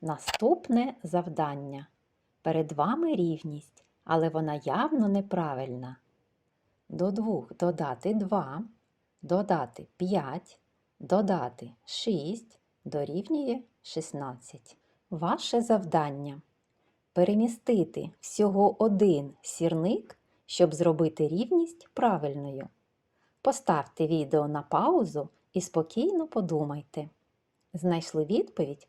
Наступне завдання. Перед вами рівність, але вона явно неправильна. До 2 додати 2, додати 5, додати 6 дорівнює 16. Ваше завдання перемістити всього один сірник, щоб зробити рівність правильною. Поставте відео на паузу і спокійно подумайте. Знайшли відповідь?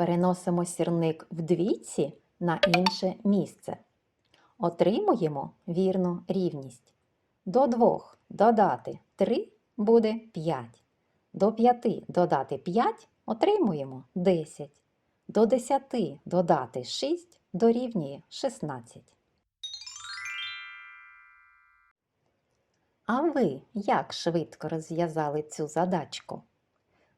Переносимо сірник в двійці на інше місце. Отримуємо вірну рівність. До 2 додати 3 буде 5. До 5 додати 5 отримуємо 10. До 10 додати 6 дорівнює 16. А ви як швидко розв'язали цю задачку?